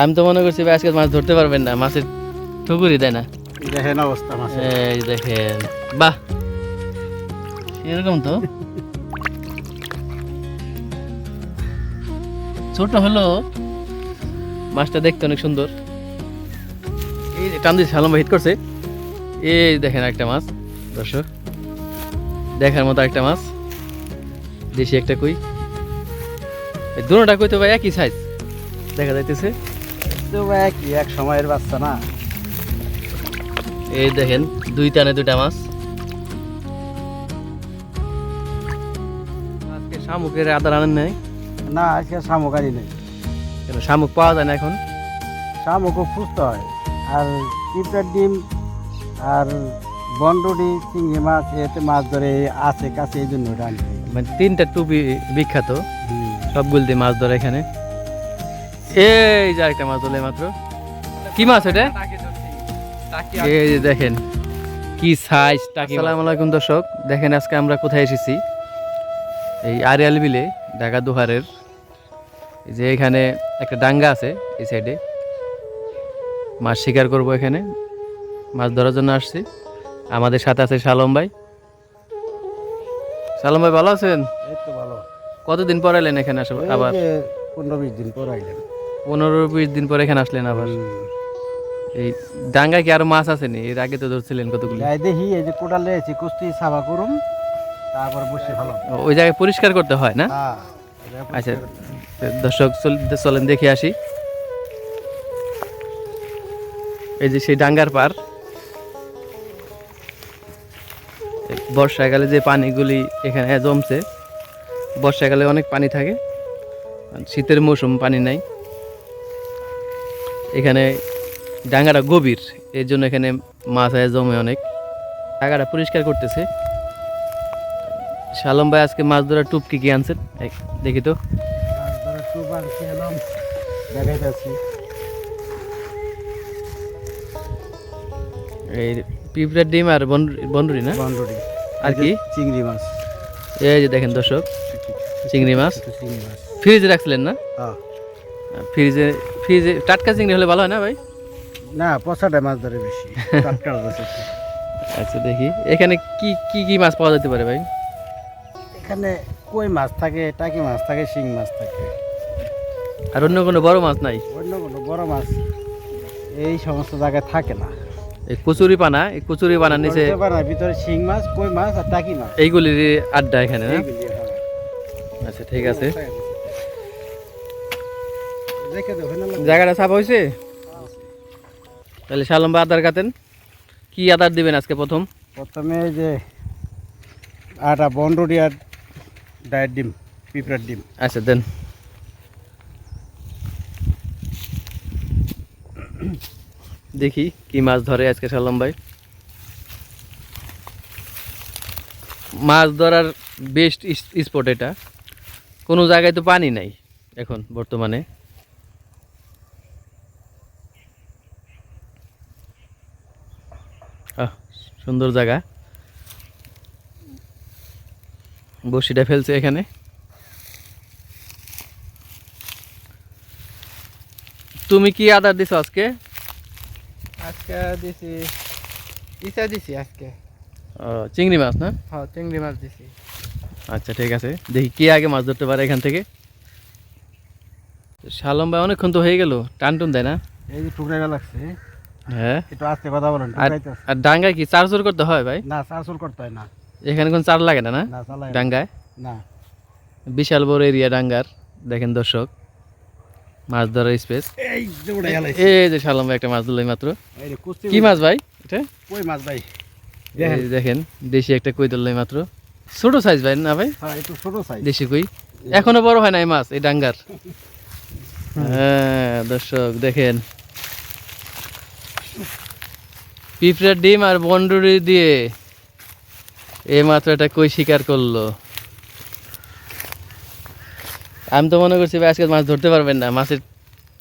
আমি তো মনে করছি ভাই আজকে মাছ ধরতে পারবেন না মাছের ঠুকুরি দেয় না? দেখেন অবস্থা মাছের। এই দেখেন বাহ! এরকম তো। ছোট হলো মাছটা দেখতে অনেক সুন্দর। এই যে টান দিয়ে সালম হিট করছে। এই দেখেন একটা মাছ দর্শক। দেখার মতো একটা মাছ। দেশি একটা কই। দুটোটা কই তো ভাই একই সাইজ দেখা যাইতেছে। তো একই এক সময়ের বাচ্চা না? এই দেখেন দুই টানে দুইটা মাছ। আজকে শামুকের আদার আনেন নাই? না আজকে শামুকারি নেই। কেন শামুক পাওয়া যায় না এখন? শামুকও ফুসতে হয়। আর পিঁপড়ার ডিম আর বন্ডুডি চিংড়ি মাছ এতে মাছ ধরে আছে কাছে এই জন্য মানে তিনটা টুপি বিখ্যাত। সবগুলো দিয়ে মাছ ধরে এখানে। এই যে একটা মাছ ধরলে মাত্র। কি মাছ এটা? এই যে দেখেন কি সাইজ আসসালামু আলাইকুম দর্শক দেখেন আজকে আমরা কোথায় এসেছি। এই আরিয়াল বিলে ঢাকা দুহারের। যে এখানে একটা ডাঙ্গা আছে এই সাইডে মাছ শিকার করব এখানে। মাছ ধরার জন্য আসছি। আমাদের সাথে আছে শালম ভাই। শালম ভাই ভালো আছেন? এই তো ভালো। কতদিন পর এলেন এখানে আসলে? আবার পনেরো বিশ দিন পর আইলেন। পনেরো বিশ দিন পরে এখানে আসলেন আবার। এই ডাঙ্গায় কি আরও মাছ আসেনি এর আগে তো ধরছিলেন কতগুলো? দেখি এই যে কোটাল লেছি কুস্তি সাবা করুম তারপর বসে ভালো। ওই জায়গায় পরিষ্কার করতে হয় না? হ্যাঁ আচ্ছা দর্শক চলেন দেখে আসি। এই যে সেই ডাঙ্গার পার বর্ষাকালে যে পানিগুলি এখানে জমছে বর্ষাকালে অনেক পানি থাকে। শীতের মৌসুম পানি নাই। এখানে ডাঙ্গাটা গভীর এর জন্য এখানে মাছ আয় জমে অনেক। জায়গাটা পরিষ্কার করতেছে। শালম ভাই আজকে মাছ ধরার টুপ কি কি আনছেন? দেখি তো। এই পিঁপড়ার ডিম আর বন- বনরুই না? বন্ডুডি আর কি? চিংড়ি মাছ। এই যে দেখেন দর্শক চিংড়ি মাছ। চিংড়ি মাছ। ফ্রিজে রাখছিলেন না? হ্যাঁ। ফ্রিজে ফ্রিজে টাটকা চিংড়ি হলে ভালো হয় না ভাই? না পচাটা মাছ ধরে বেশি টাটকা আচ্ছা দেখি। এখানে কি কি কি মাছ পাওয়া যেতে পারে ভাই? এখানে কই মাছ থাকে টাকি মাছ থাকে শিং মাছ থাকে। আর অন্য কোনো বড় মাছ নাই? অন্য কোনো বড় মাছ এই সমস্ত জায়গায় থাকে না। এই কচুরি পানা এই কচুরি পানার নিচে ভিতরে শিং মাছ কই মাছ আর টাকি মাছ। এইগুলির আড্ডা এখানে হ্যাঁ। আচ্ছা ঠিক আছে। জায়গাটা সাফ হয়েছে? তাহলে শালম ভাই আদার কাতেন কি আদার দিবেন আজকে প্রথম? প্রথমে যে আটা বন্ডুরি আর ডায়ের ডিম পিঁপড়ার ডিম। আচ্ছা দেন। দেখি কি মাছ ধরে আজকে সালাম ভাই। মাছ ধরার বেস্ট স্পট এটা। কোনো জায়গায় তো পানি নাই এখন বর্তমানে। সুন্দর জায়গা। বসিটা ফেলছে এখানে। তুমি কি আদার দিছো আজকে? আজকে দিছি ইসা দিছি আজকে। চিংড়ি মাছ না? হ্যাঁ চিংড়ি মাছ দিছি। আচ্ছা ঠিক আছে। দেখি কে আগে মাছ ধরতে পারে এখান থেকে। শালম ভাই অনেকক্ষণ তো হয়ে গেল। টান টুন দেয় না। এই যে টুকরা লাগছে। হ্যাঁ? একটু আস্তে কথা বলেন আর ডাঙ্গায় কি চার্জর করতে হয় ভাই? না চারশোল করতে হয় না। এখানে কোন চার লাগে না না? ডাঙ্গায়? না। বিশাল বড় এরিয়া ডাঙ্গার দেখেন দর্শক মাছ ধরার স্পেস এই যে শালম ভাই একটা মাছ ধরলাই মাত্র কি মাছ ভাই এটা? কই মাছ ভাই? দেখেন। দেশি একটা কই ধরলাই মাত্র ছোট সাইজ ভাই না ভাই? হ্যাঁ একটু ছোট সাইজ দেশি কই। এখনও বড় হয় না এই মাছ এই ডাঙ্গার। হ্যাঁ দর্শক দেখেন। পিঁপড়ার ডিম আর বন্ডুরি দিয়ে এ মাত্র এটা কই শিকার করল? আমি তো মনে করছি ভাই আজকে মাছ ধরতে পারবেন না মাছের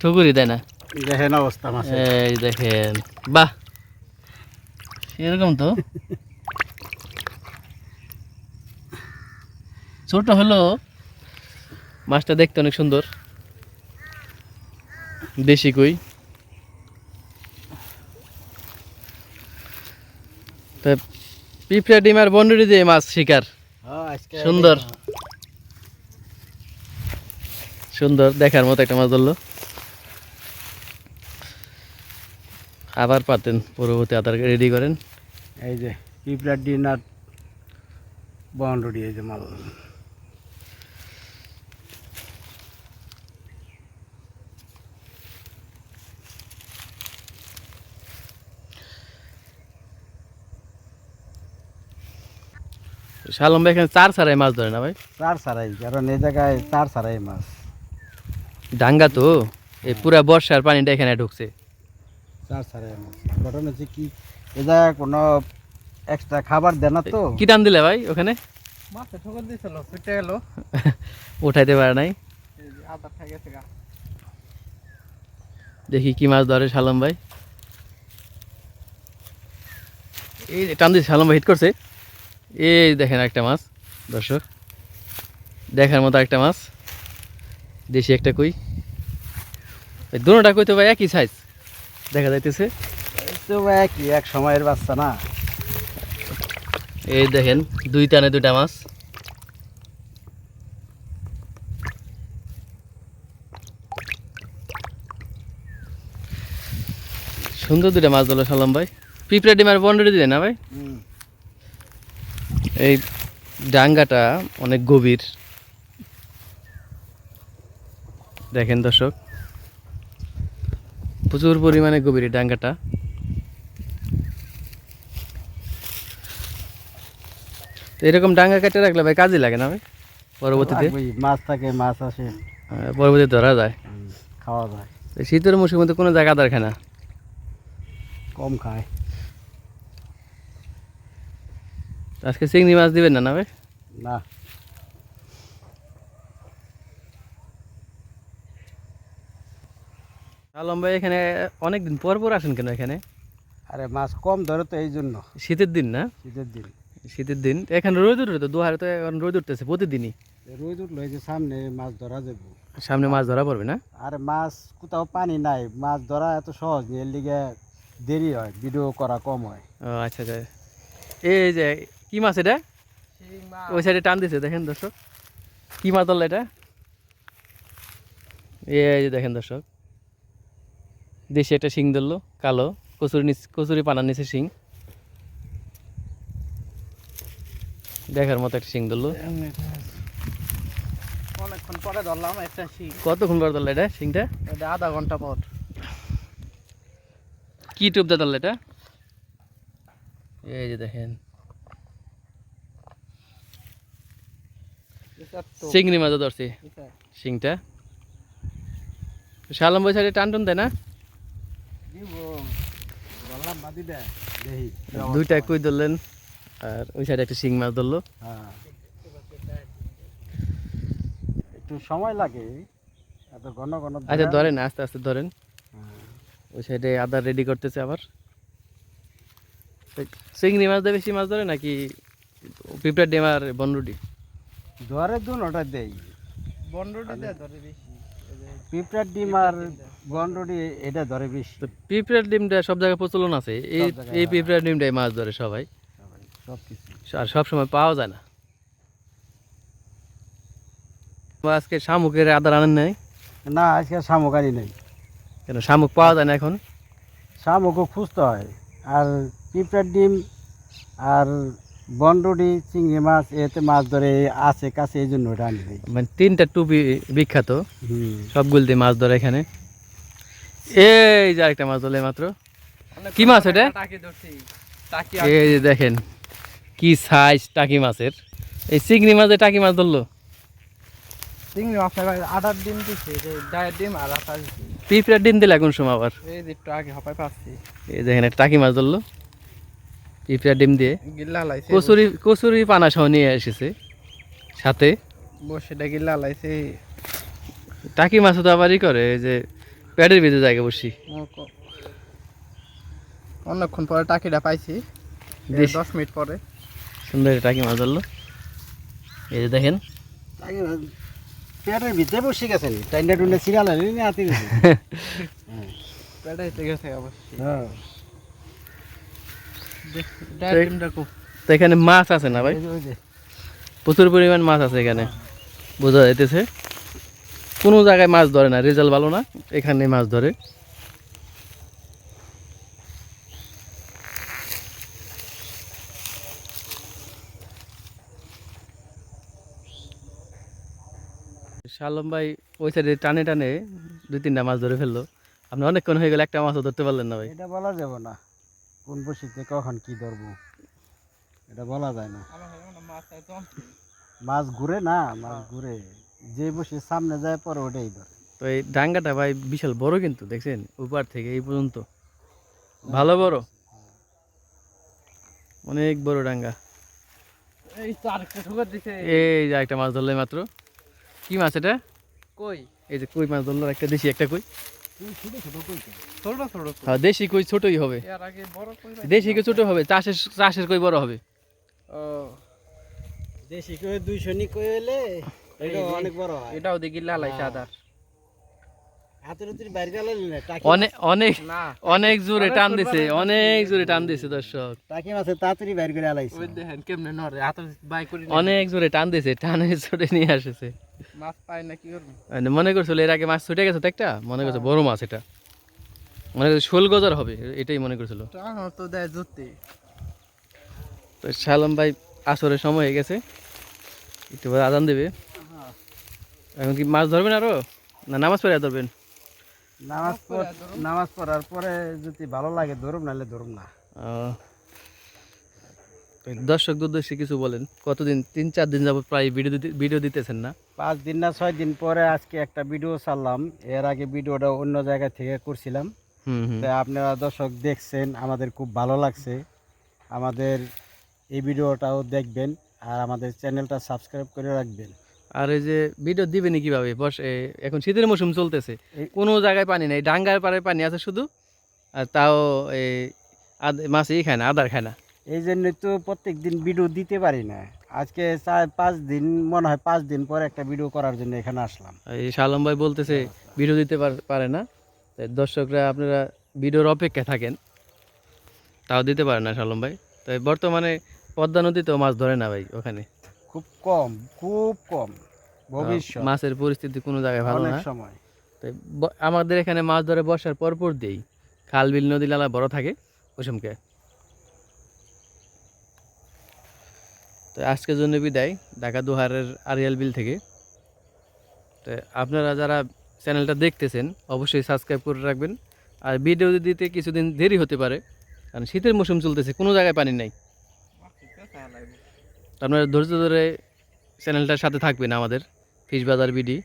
ঠুকুরি দেয় না? দেখেন অবস্থা মাছ এই দেখেন বাহ! এরকম তো। ছোট হলো মাছটা দেখতে অনেক সুন্দর। দেশি কই। পিঁপড়া ডিম আর বন্ডুরি দিয়ে মাছ শিকার। হ্যাঁ সুন্দর। সুন্দর দেখার মতো একটা মাছ ধরলো। আবার পাতেন পরবর্তী আধার রেডি করেন। এই যে পিঁপড়ার ডিম আর বন্ডুরি এই যে মাল। শালম ভাই এখানে চার ছাড়াই মাছ ধরে না ভাই? চার সারাই কারণ এই জায়গায় চার সারাই মাছ। ডাঙ্গা তো? এই পুরা বর্ষার পানিটা এখানে ঢুকছে। চার সারাই মাছ। ঘটনা হচ্ছে কি এ জায়গায় কোনো এক্সট্রা খাবার দেয় না তো। কি টান দিলে ভাই ওখানে? মাছে ঠোকর দিয়েছিল ফিটে গেল। উঠাইতে পারে নাই? গেছে গা। দেখি কি মাছ ধরে শালম ভাই। এই টান দিয়ে শালম ভাই হিট করছে। এই দেখেন একটা মাছ দর্শক। দেখার মতো একটা মাছ। দেশি একটা কই। দুটোটা কই তো ভাই একই সাইজ দেখা যাইতেছে। তো একই এক সময়ের বাচ্চা না। এই দেখেন দুই টানে দুইটা মাছ। সুন্দর দুইটা মাছ ধরলো সালাম ভাই। পিঁপড়া ডিম আর বন্ডরে দিলেন না ভাই? এই ডাঙ্গাটা অনেক গভীর। দেখেন দর্শক প্রচুর পরিমাণে গভীর এই ডাঙ্গাটা। এরকম ডাঙ্গা কেটে রাখলে ভাই কাজে লাগে না ভাই? পরবর্তীতে? মাছ থাকে মাছ আসে। আহ, পরবর্তীতে ধরা যায়। খাওয়া যায়। শীতের মৌসুমে তো কোনো জায়গা দরকার না। কম খায়। আজকে চিংড়ি মাছ দিবেন না না ভাই? না। আলম ভাই এখানে অনেকদিন পর পর আসেন কেন এখানে? আরে মাছ কম ধরে তো এই জন্য। শীতের দিন না? শীতের দিন। শীতের দিন। এখানে রোদ উঠে তো দুহারে তো এখন রোদ উঠতেছে প্রতিদিনই। রোদ উঠল এই যে সামনে মাছ ধরা যাব। সামনে মাছ ধরা পড়বে না? আরে মাছ কোথাও পানি নাই। মাছ ধরা এত সহজ নেই এর লিগে দেরি হয় ভিডিও করা কম হয়। ও আচ্ছা আচ্ছা। এই যে কি মাছ এটা? ওই সাইডে টান দিছে দেখেন দর্শক। কি মাছ ধরলো এটা? এই যে দেখেন দর্শক। দেশে একটা শিং ধরলো কালো। কচুরি নিচ কচুরি পানার নিচে শিং। দেখার মতো একটা শিং ধরলো। অনেকক্ষণ পরে ধরলাম একটা শিং। কতক্ষণ পর ধরলো এটা শিংটা? এটা আধা ঘণ্টা পর। কি টুপ দা ধরলো এটা? এই যে দেখেন এটার তো চিংড়ি মাছ ধরছি। শিংটা শালম বই সাইডে টান টান দেয় না? দুইটা কই ধরলেন? আর ওই সাইডে একটা শিং মাছ ধরলো। হ্যাঁ। একটু সময় লাগে। এত ঘন ঘন আচ্ছা ধরেন আস্তে আস্তে ধরেন। হ্যাঁ। ওই সাইডে আদা রেডি করতেছে আবার। চিংড়ি মাছ দেয় বেশি মাছ ধরে নাকি পিঁপড়া ডিম আর বনরুটি? ধরে দুন ওটা দেই। বন্ডটি দেয় ধরে বেশি পিঁপড়ার ডিম আর গন্ডটি এটা ধরে বেশি। তো পিঁপড়ার ডিমটা সব জায়গায় প্রচলন আছে এই এই। পিঁপড়ার ডিমটাই মাছ ধরে সবাই। সব কিছু। আর সব সময় পাওয়া যায় না। আজকে শামুকের আদার আনেন নাই? না আজকে শামুকারি নেই। কেন শামুক পাওয়া যায় না এখন? শামুকও খুঁজতে হয়। আর পিঁপড়ার ডিম আর বন্ডটি চিংড়ি মাছ এতে মাছ ধরে আছে কাছে এই জন্য ওটা আনি মানে তিনটা টুপি বিখ্যাত। সবগুলো দিয়ে মাছ ধরে এখানে। এই যে আরেকটা মাছ ধরলে মাত্র। কি মাছ এটা? টাকি ধরছি এই যে দেখেন কি সাইজ টাকি মাছের। এই চিংড়ি মাছে টাকি মাছ ধরলো? চিংড়ি মাছ আটার ডিম দিচ্ছে ডায়ের ডিম আর আটা পিঁপড়ার ডিম দিলে কোন সময় আবার। এই যে একটু আগে হপাই পাচ্ছি। এই দেখেন একটা টাকি মাছ ধরলো। পিঁপড়ার ডিম দিয়ে। কচুরি কচুরি পানা সহ নিয়ে এসেছে। সাথে বসে গিল্লা লাইছে টাকি মাছও তো আবারই করে এই যে প্যাডের ভিতরে জায়গা বসি। অনেকক্ষণ পরে টাকিটা পাইছি। দশ মিনিট পরে। সুন্দর টাকি মাছ ধরলো। এই যে দেখেন। পেটের ভিতরে বসে গেছেন। টাইনটা টুন্ডা সিরিয়াল হাতে গেছে। পেটাইতে গেছে অবশ্যই। হ্যাঁ। তো এখানে মাছ আছে না ভাই। প্রচুর পরিমাণ মাছ আছে এখানে। বোঝা যাইতেছে। কোনো জায়গায় মাছ ধরে না রেজাল্ট ভালো না এখানে মাছ ধরে। শালম ভাই ওই সাইডে টানে টানে দুই তিনটা মাছ ধরে ফেলল। আপনি অনেকক্ষণ হয়ে গেলে একটা মাছও ধরতে পারলেন না ভাই। এটা বলা যাবে না। কোন বসিতে কখন কি ধরবো? এটা বলা যায় না। হয় মাছ ঘুরে না মাছ ঘুরে। যে বসে সামনে যায় পরে ওটাই ধরে। তো এই ডাঙ্গাটা ভাই বিশাল বড় কিন্তু দেখছেন? উপর থেকে এই পর্যন্ত। ভালো বড়। অনেক বড় ডাঙ্গা। এই যে একটা মাছ ধরলে মাত্র কি মাছ এটা? কই? এই যে কই মাছ ধরলো একটা দেশি একটা কই? হ্যাঁ দেশি কই ছোটই হবে। এর আগে বড় কই ভাই? দেশি কই ছোট হবে চাষের চাষের কই বড় হবে? দেশি কই দুইশো নি কই হলে এটা অনেক বড় হয়। এটাও দেখি লালাই হ্যাঁ। সাদার। অনেক অনেক অনেক জোরে টান দিছে টান অনেক জোরে টান দিছে দর্শক। অনেক জোরে টান দিছে টানে জোরে নিয়ে আসেছে। মাছ পাই না কি করব? মানে করছিল এর আগে মাছ ছুটে গেছে তো একটা? মনে করছে বড় মাছ এটা? মনে করছে শোল গজার হবে? এটাই মনে করছিল। তো দেয় জুতে। তো শালম ভাই আসরের সময় হয়ে গেছে। একটু আদান দেবে। এখন কি মাছ ধরবেন আরও? না নামাজ পড়ে ধরবেন? নামাজ পড় নামাজ পড়ার পরে যদি ভালো লাগে ধরুম নাহলে ধরুম না। দর্শক উদ্দেশ্যে কিছু বলেন কতদিন তিন চার দিন যাবত প্রায় ভিডিও ভিডিও দিতেছেন না? পাঁচ দিন না ছয় দিন পরে আজকে একটা ভিডিও ছাড়লাম। এর আগে ভিডিওটা অন্য জায়গা থেকে করছিলাম। হুম হুম। আপনারা দর্শক দেখছেন আমাদের খুব ভালো লাগছে। আমাদের এই ভিডিওটাও দেখবেন আর আমাদের চ্যানেলটা সাবস্ক্রাইব করে রাখবেন। আর এই যে ভিডিও দিবেনি কীভাবে? বস এখন শীতের মৌসুম চলতেছে। কোনো জায়গায় পানি নেই ডাঙ্গার পাড়ে পানি আছে শুধু? আর তাও এই মাছ ই খায় না আদার খায় না। এই জন্যই তো প্রত্যেক দিন ভিডিও দিতে পারি না। আজকে চার পাঁচ দিন মনে হয় পাঁচ দিন পরে একটা ভিডিও করার জন্য এখানে আসলাম। এই শালম ভাই বলতেছে ভিডিও দিতে পার- না। দর্শকরা আপনারা ভিডিওর অপেক্ষায় থাকেন। তাও দিতে পারে না শালম ভাই। তাই বর্তমানে পদ্মা নদীতেও মাছ ধরে না ভাই ওখানে। খুব কম খুব কম। ভবিষ্যৎ। মাছের পরিস্থিতি কোনো জায়গায় ভালো না। সময়। তাই আমাদের এখানে মাছ ধরে বর্ষার পরপর পর দেই খাল বিল নদী নালা বড় থাকে ওসমকে। তো আজকের জন্য বিদায়, ঢাকা দুহারের আরিয়াল বিল থেকে। তো আপনারা যারা চ্যানেলটা দেখতেছেন, অবশ্যই সাবস্ক্রাইব করে রাখবেন। আর ভিডিও দিতে কিছুদিন দেরি হতে পারে, কারণ শীতের মৌসুম চলতেছে, কোনো জায়গায় পানি নাই। আপনারা ধৈর্য ধরে চ্যানেলটার সাথে থাকবেন আমাদের ফিশ বাজার বিডি।